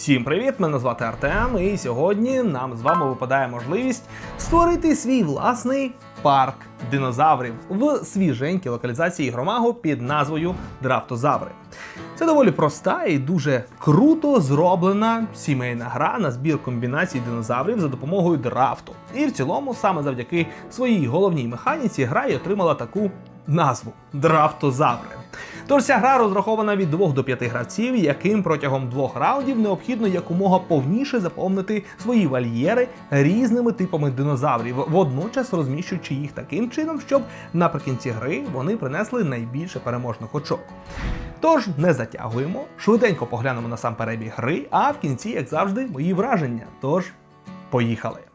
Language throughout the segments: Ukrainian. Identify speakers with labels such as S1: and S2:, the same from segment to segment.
S1: Всім привіт! Мене звати Артем, і сьогодні нам з вами випадає можливість створити свій власний парк динозаврів в свіженькій локалізації ігромагу під назвою Драфтозаври. Це доволі проста і дуже круто зроблена сімейна гра на збір комбінацій динозаврів за допомогою драфту. І в цілому, саме завдяки своїй головній механіці, гра й отримала таку назву Драфтозаври. Тож ця гра розрахована від 2 до 5 гравців, яким протягом двох раундів необхідно якомога повніше заповнити свої вольєри різними типами динозаврів, водночас розміщуючи їх таким чином, щоб наприкінці гри вони принесли найбільше переможних очок. Тож не затягуємо, швиденько поглянемо на сам перебіг гри, а в кінці, як завжди, мої враження. Тож, поїхали!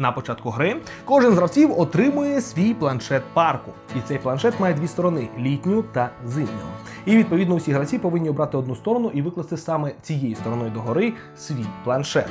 S1: На початку гри кожен з гравців отримує свій планшет парку. І цей планшет має дві сторони літню та зимню. І відповідно усі гравці повинні обрати одну сторону і викласти саме цією стороною догори свій планшет.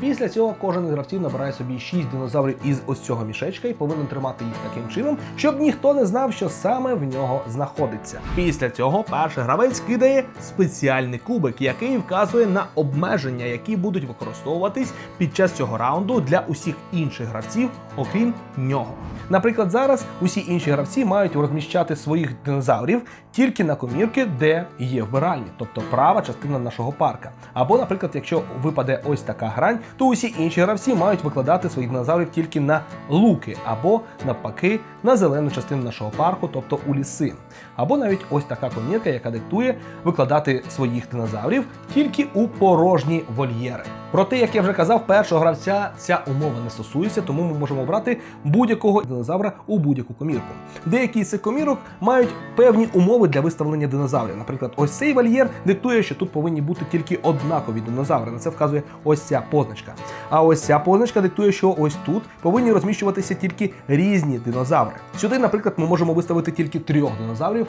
S1: Після цього кожен із гравців набирає собі 6 динозаврів із ось цього мішечка і повинен тримати їх таким чином, щоб ніхто не знав, що саме в нього знаходиться. Після цього перший гравець кидає спеціальний кубик, який вказує на обмеження, які будуть використовуватись під час цього раунду для усіх інших гравців, окрім нього. Наприклад, зараз усі інші гравці мають розміщати своїх динозаврів тільки на комірки, де є вбиральні, тобто права частина нашого парка. Або, наприклад, якщо випаде ось така грань, то усі інші гравці мають викладати своїх динозаврів тільки на луки, або навпаки на зелену частину нашого парку, тобто у ліси. Або навіть ось така комірка, яка диктує викладати своїх динозаврів тільки у порожні вольєри. Проте, як я вже казав, першого гравця ця умова не стосується, тому ми можемо обрати будь-якого динозавра у будь-яку комірку. Деякі з цих комірок мають певні умови для виставлення динозаврів. Наприклад, ось цей вольєр диктує, що тут повинні бути тільки однакові динозаври. На це вказує ось ця позначка. А ось ця позначка диктує, що ось тут повинні розміщуватися тільки різні динозаври. Сюди, наприклад, ми можемо виставити тільки трьох динозаврів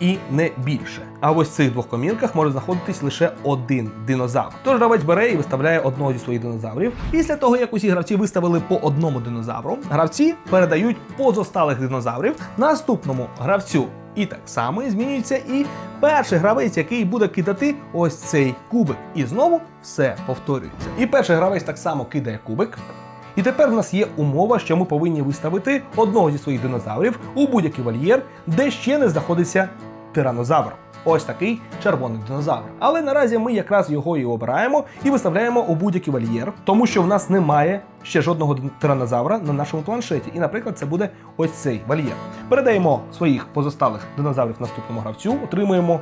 S1: і не більше. А ось в цих двох комірках може знаходитись лише один динозавр. Тож гравець бере і виставляє одного зі своїх динозаврів. Після того, як усі гравці виставили по одному динозавру, гравці передають позосталих динозаврів наступному гравцю. І так само змінюється і перший гравець, який буде кидати ось цей кубик. І знову все повторюється. І перший гравець так само кидає кубик. І тепер в нас є умова, що ми повинні виставити одного зі своїх динозаврів у будь-який вольєр, де ще не знаходиться тиранозавр. Ось такий червоний динозавр. Але наразі ми якраз його і обираємо і виставляємо у будь-який вольєр, тому що в нас немає ще жодного тиранозавра на нашому планшеті. І, наприклад, це буде ось цей вольєр. Передаємо своїх позосталих динозаврів наступному гравцю, отримуємо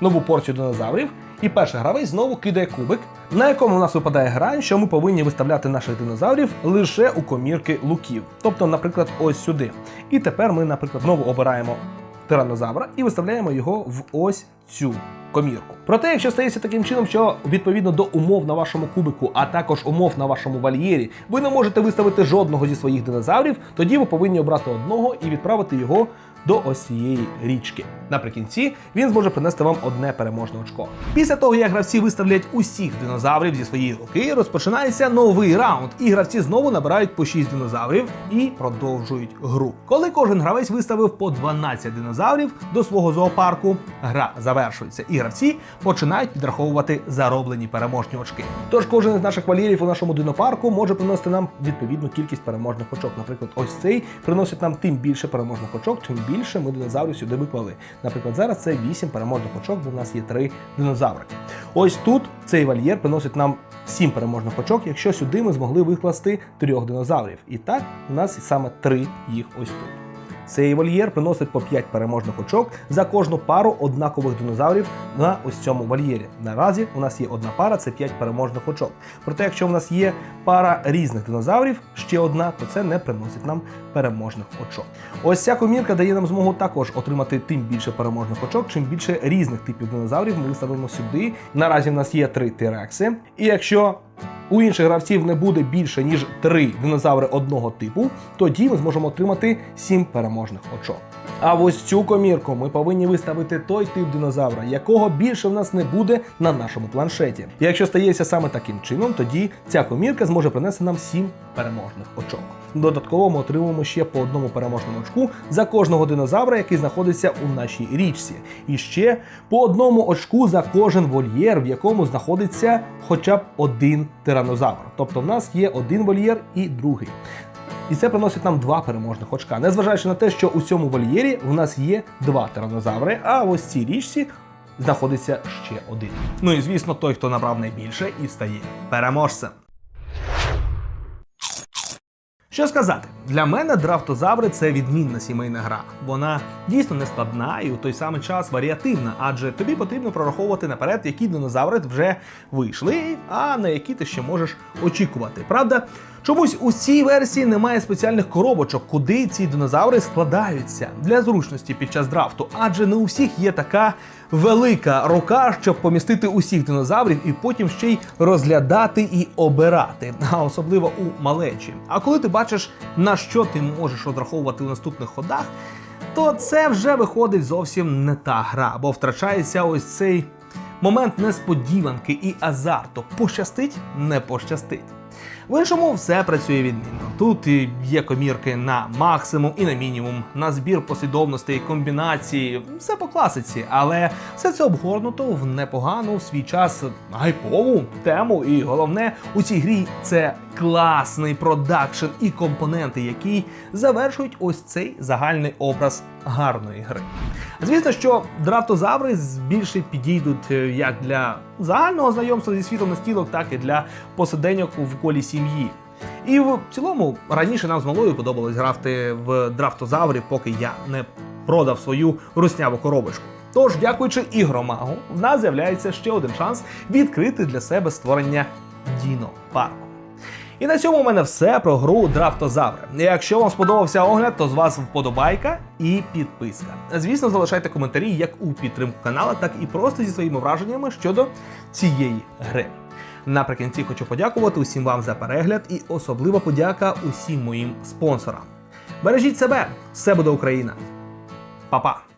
S1: нову порцію динозаврів. І перший гравець знову кидає кубик, на якому у нас випадає грань, що ми повинні виставляти наших динозаврів лише у комірки луків. Тобто, наприклад, ось сюди. І тепер ми, наприклад, знову обираємо тиранозавра і виставляємо його в ось цю комірку. Проте, якщо стається таким чином, що відповідно до умов на вашому кубику, а також умов на вашому вольєрі, ви не можете виставити жодного зі своїх динозаврів, тоді ви повинні обрати одного і відправити його до ось цієї річки. Наприкінці він зможе принести вам одне переможне очко. Після того, як гравці виставлять усіх динозаврів зі своєї руки, розпочинається новий раунд, і гравці знову набирають по 6 динозаврів і продовжують гру. Коли кожен гравець виставив по 12 динозаврів до свого зоопарку, гра завершується, і гравці починають підраховувати зароблені переможні очки. Тож кожен з наших валірів у нашому динопарку може приносити нам відповідну кількість переможних очок. Наприклад, ось цей приносить нам тим більше переможних очок, чим більше ми динозаврів сюди виклали. Наприклад, зараз це 8 переможних очок, бо в нас є 3 динозаври. Ось тут цей вольєр приносить нам 7 переможних очок, якщо сюди ми змогли викласти трьох динозаврів. І так, у нас саме 3 їх ось тут. Цей вольєр приносить по 5 переможних очок за кожну пару однакових динозаврів на ось цьому вольєрі. Наразі у нас є одна пара, це 5 переможних очок. Проте, якщо в нас є пара різних динозаврів, ще одна, то це не приносить нам переможних очок. Ось ця комірка дає нам змогу також отримати тим більше переможних очок, чим більше різних типів динозаврів ми виставимо сюди. Наразі в нас є три тирекси. І якщо у інших гравців не буде більше ніж три динозаври одного типу, тоді ми зможемо отримати 7 переможних очок. А ось цю комірку ми повинні виставити той тип динозавра, якого більше в нас не буде на нашому планшеті. Якщо стається саме таким чином, тоді ця комірка зможе принести нам 7 переможних очок. Додатково ми отримуємо ще по одному переможному очку за кожного динозавра, який знаходиться у нашій річці, і ще по одному очку за кожен вольєр, в якому знаходиться хоча б один тиранозавр. Тобто в нас є один вольєр і другий. І це приносить нам два переможних очка, незважаючи на те, що у цьому вольєрі в нас є два тиранозаври, а в ось цій річці знаходиться ще один. Ну і звісно, той, хто набрав найбільше, і стає переможцем. Що сказати, для мене драфтозаври це відмінна сімейна гра. Вона дійсно не складна і у той самий час варіативна, адже тобі потрібно прораховувати наперед, які динозаври вже вийшли, а на які ти ще можеш очікувати. Правда, чомусь у цій версії немає спеціальних коробочок, куди ці динозаври складаються для зручності під час драфту, адже не у всіх є така велика рука, щоб помістити усіх динозаврів і потім ще й розглядати і обирати, а особливо у малечі. А коли ти бачиш, на що ти можеш розраховувати у наступних ходах, то це вже виходить зовсім не та гра, бо втрачається ось цей момент несподіванки і азарту. Пощастить, не пощастить. В іншому все працює відмінно. Тут є комірки на максимум і на мінімум, на збір послідовностей, комбінації, все по класиці, але все це обгорнуто в непогану в свій час гайпову тему. І головне у цій грі це класний продакшн і компоненти, які завершують ось цей загальний образ гарної гри. Звісно, що драфтозаври більше підійдуть е, як для загального знайомства зі світом настілок, так і для посиденьок в колі сім'ї. І в цілому раніше нам з малою подобалось грати в драфтозаврів, поки я не продав свою русняву коробочку. Тож, дякуючи ігромагу, в нас з'являється ще один шанс відкрити для себе створення Діно парку. І на цьому у мене все про гру Драфтозаври. Якщо вам сподобався огляд, то з вас вподобайка і підписка. Звісно, залишайте коментарі як у підтримку канала, так і просто зі своїми враженнями щодо цієї гри. Наприкінці хочу подякувати усім вам за перегляд і особлива подяка усім моїм спонсорам. Бережіть себе, все буде Україна. Па-па!